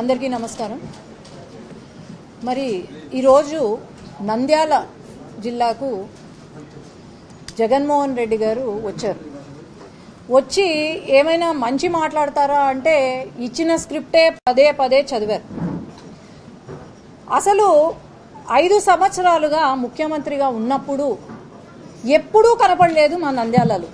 అందరికీ నమస్కారం. మరి ఈరోజు నంద్యాల జిల్లాకు జగన్మోహన్ రెడ్డి గారు వచ్చారు. వచ్చి ఏమైనా మంచి మాట్లాడతారా అంటే ఇచ్చిన స్క్రిప్టే పదే పదే చదివారు. అసలు ఐదు సంవత్సరాలుగా ముఖ్యమంత్రిగా ఉన్నప్పుడు ఎప్పుడూ కనపడలేదు మా నంద్యాలలో.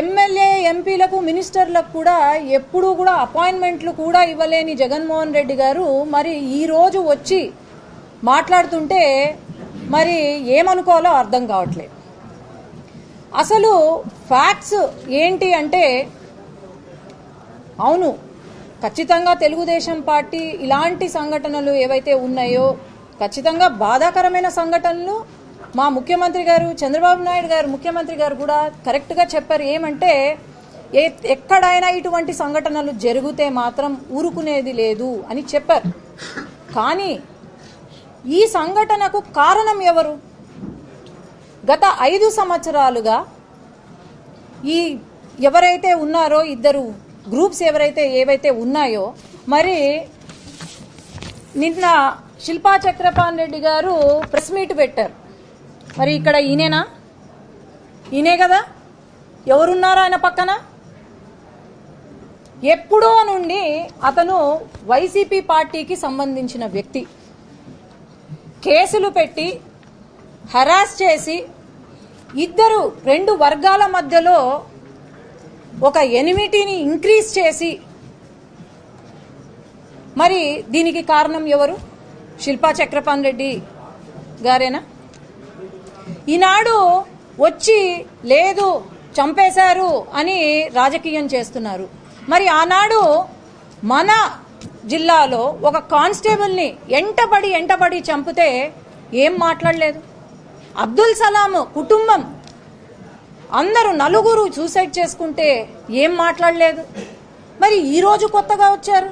ఎమ్మెల్యే ఎంపీలకు మినిస్టర్లకు కూడా ఎప్పుడూ కూడా అపాయింట్మెంట్లు కూడా ఇవ్వలేని జగన్మోహన్ రెడ్డి గారు మరి ఈరోజు వచ్చి మాట్లాడుతుంటే మరి ఏమనుకోవాలో అర్థం కావట్లేదు. అసలు ఫ్యాక్ట్స్ ఏంటి అంటే అవును ఖచ్చితంగా తెలుగుదేశం పార్టీ ఇలాంటి సంఘటనలు ఏవైతే ఉన్నాయో ఖచ్చితంగా బాధాకరమైన సంఘటనలు మా ముఖ్యమంత్రి గారు చంద్రబాబు నాయుడు గారు ముఖ్యమంత్రి గారు కూడా కరెక్ట్గా చెప్పారు. ఏమంటే ఏ ఎక్కడైనా ఇటువంటి సంఘటనలు జరిగితే మాత్రం ఊరుకునేది లేదు అని చెప్పారు. కానీ ఈ సంఘటనకు కారణం ఎవరు? గత ఐదు సంవత్సరాలుగా ఈ ఎవరైతే ఉన్నారో ఇద్దరు గ్రూప్స్ ఎవరైతే ఏవైతే ఉన్నాయో మరి నిన్న శిల్పా చక్రపాణి రెడ్డి గారు ప్రెస్ మీట్ పెట్టారు. మరి ఇక్కడ ఈయనేనా? ఈయనే కదా? ఎవరున్నారు ఆయన పక్కన? ఎప్పుడో నుండి అతను వైసీపీ పార్టీకి సంబంధించిన వ్యక్తి. కేసులు పెట్టి హరాస్ చేసి ఇద్దరు రెండు వర్గాల మధ్యలో ఒక ఎనిమిటీని ఇంక్రీజ్ చేసి మరి దీనికి కారణం ఎవరు? శిల్పా చక్రపాణి రెడ్డి గారేనా? ఈనాడు వచ్చి లేదు చంపేశారు అని రాజకీయం చేస్తున్నారు. మరి ఆనాడు మన జిల్లాలో ఒక కానిస్టేబుల్ని ఎంటబడి ఎంటబడి చంపితే ఏం మాట్లాడలేదు? అబ్దుల్ సలాం కుటుంబం అందరూ నలుగురు సూసైడ్ చేసుకుంటే ఏం మాట్లాడలేదు? మరి ఈరోజు కొత్తగా వచ్చారు.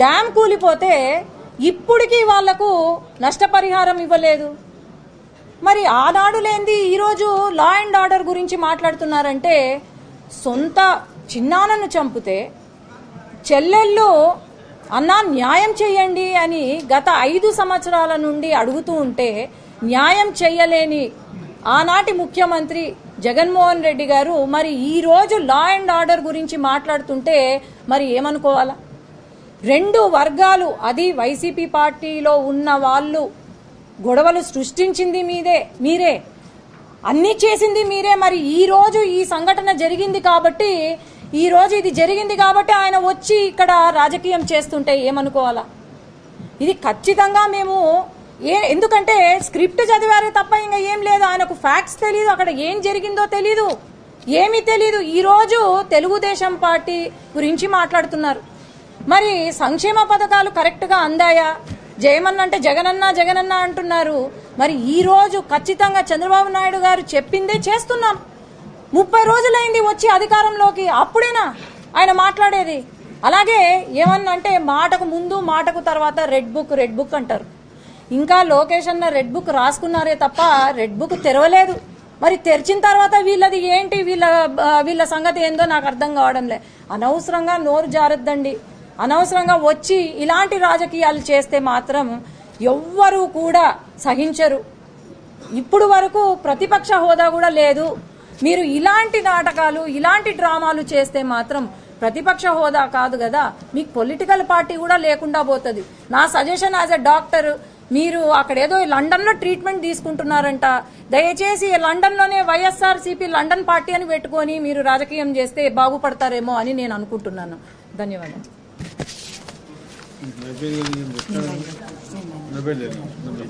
డ్యామ్ కూలిపోతే ఇప్పటికీ వాళ్ళకు నష్టపరిహారం ఇవ్వలేదు. మరి ఆనాడు లేనిది ఈరోజు లా అండ్ ఆర్డర్ గురించి మాట్లాడుతున్నారంటే సొంత చిన్నాన్నను చంపితే చెల్లెళ్ళు అన్నా న్యాయం చేయండి అని గత ఐదు సంవత్సరాల నుండి అడుగుతూ ఉంటే న్యాయం చేయలేని ఆనాటి ముఖ్యమంత్రి జగన్మోహన్ రెడ్డి గారు మరి ఈరోజు లా అండ్ ఆర్డర్ గురించి మాట్లాడుతుంటే మరి ఏమనుకోవాలా? రెండు వర్గాలు అది వైసీపీ పార్టీలో ఉన్న వాళ్ళు గొడవలు సృష్టించింది మీదే మీరే. అన్ని చేసింది మీరే మరి ఈరోజు ఈ సంఘటన జరిగింది కాబట్టి ఈ రోజు ఇది జరిగింది కాబట్టి ఆయన వచ్చి ఇక్కడ రాజకీయం చేస్తుంటే ఏమనుకోవాలా? ఇది ఖచ్చితంగా మేము ఏ ఎందుకంటే స్క్రిప్ట్ చదివారే తప్ప ఇంకా ఏం లేదు. ఆయనకు ఫ్యాక్ట్స్ తెలియదు అక్కడ ఏం జరిగిందో తెలీదు. ఏమీ తెలీదు. ఈరోజు తెలుగుదేశం పార్టీ గురించి మాట్లాడుతున్నారు. మరి సంక్షేమ పథకాలు కరెక్ట్గా అందాయా? జయమన్న అంటే జగనన్న జగనన్న అంటున్నారు. మరి ఈరోజు ఖచ్చితంగా చంద్రబాబు నాయుడు గారు చెప్పిందే చేస్తున్నాం. ముప్పై రోజులైంది వచ్చి అధికారంలోకి. అప్పుడేనా ఆయన మాట్లాడేది? అలాగే ఏమన్నా అంటే మాటకు ముందు మాటకు తర్వాత రెడ్ బుక్ రెడ్ బుక్ అంటారు. ఇంకా లోకేష్ అన్న రెడ్ బుక్ రాసుకున్నారే తప్ప రెడ్ బుక్ తెరవలేదు. మరి తెరిచిన తర్వాత వీళ్ళది ఏంటి? వీళ్ళ వీళ్ళ సంగతి ఏందో నాకు అర్థం కావడంలే అనవసరంగా నోరు జారద్దండి. అనవసరంగా వచ్చి ఇలాంటి రాజకీయాలు చేస్తే మాత్రం ఎవ్వరూ కూడా సహించరు. ఇప్పుడు వరకు ప్రతిపక్ష హోదా కూడా లేదు. మీరు ఇలాంటి నాటకాలు ఇలాంటి డ్రామాలు చేస్తే మాత్రం ప్రతిపక్ష హోదా కాదు కదా. మీకు పొలిటికల్ పార్టీ కూడా లేకుండా పోతుంది. నా సజెషన్ యాజ్ ఎ డాక్టర్ మీరు అక్కడ ఏదో లండన్లో ట్రీట్మెంట్ తీసుకుంటున్నారంట. దయచేసి లండన్లోనే వైఎస్ఆర్ సిపి లండన్ పార్టీ అని పెట్టుకొని మీరు రాజకీయం చేస్తే బాగుపడతారేమో అని నేను అనుకుంటున్నాను. ధన్యవాదాలు.